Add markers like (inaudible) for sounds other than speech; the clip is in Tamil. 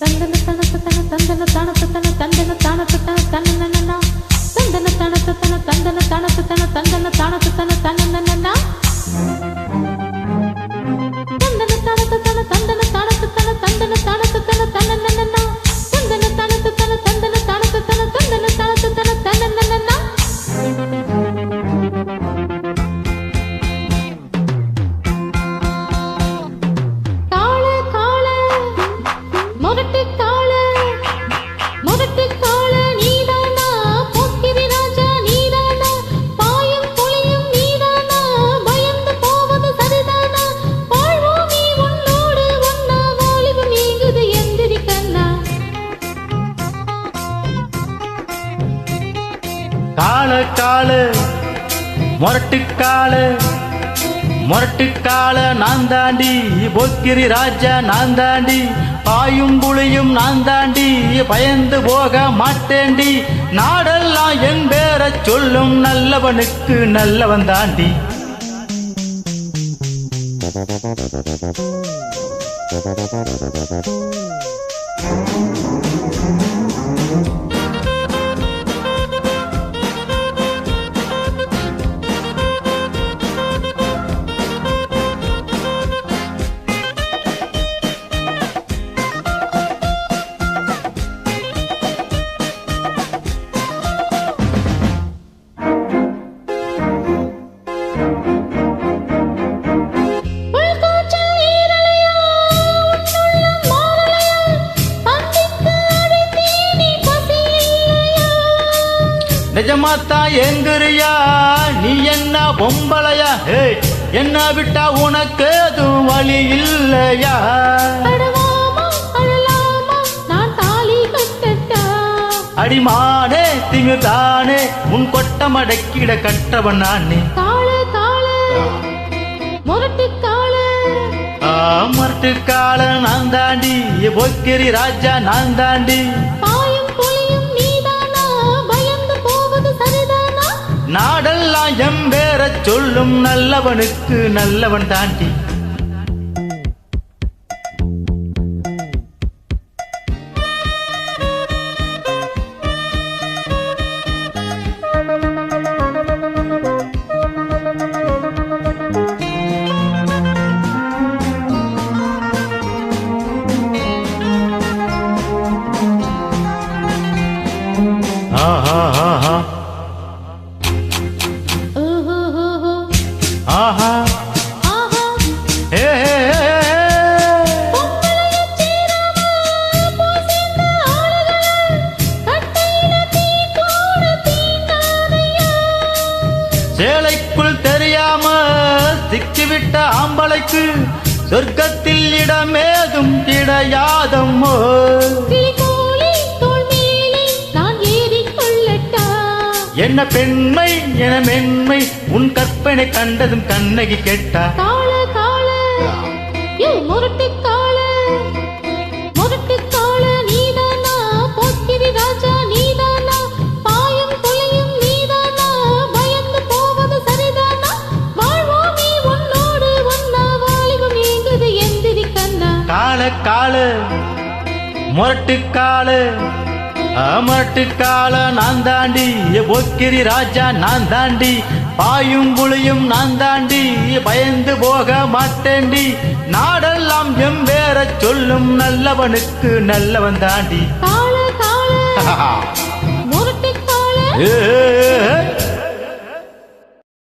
தந்தன தனத்த தன தந்தன தானத்த தன தந்தன தானத்த தன காலு கால மொரட்டு கால மொரட்டு நான் தாண்டி போக்கிரி ராஜா நான் தாண்டி பாயும் புளியும் நான் தாண்டி பயந்து போக மாட்டேண்டி நாடெல்லாம் என் பேர சொல்லும் நல்லவனுக்கு நல்லவன் தாண்டி. உள்காற்றில் நிஜமாத்தான் எங்குறியா நீ என்ன பொம்பளையா? ஏய், என்ன விட்டா உனக்கு எதுவும் வழி இல்லையா? அடிமானே திமிர்தானே? உன் கொட்டம் அடக்கிட கட்டவன் நானே. காள காள. முரட்டு காள மரட்டு கால நான் தாண்டி பொக்கிரி ராஜா நான் தாண்டி. நல்லவனுக்கு நல்லவன் தாண்டி சேலைக்குள் தெரியாம சிக்கிவிட்ட ஆம்பளைக்கு சொர்க்கத்தில் இடமேதும் கிடையாதம்மோ. என்ன பெண்மை என மென்மை உன் கற்பனை கண்டதும் கண்ணகி கேட்டா. காள முரட்டு கால கால முரட்டு கால அமரட்டு கால நான் தாண்டி பொக்கிரி ராஜா நான் தாண்டி. பாயும் புளியும் நான் தாண்டி பயந்து போக மாட்டேண்டி நாடெல்லாம் எம்பேர சொல்லும் நல்லவனுக்கு நல்லவன் தாண்டி. (laughs) ஏ.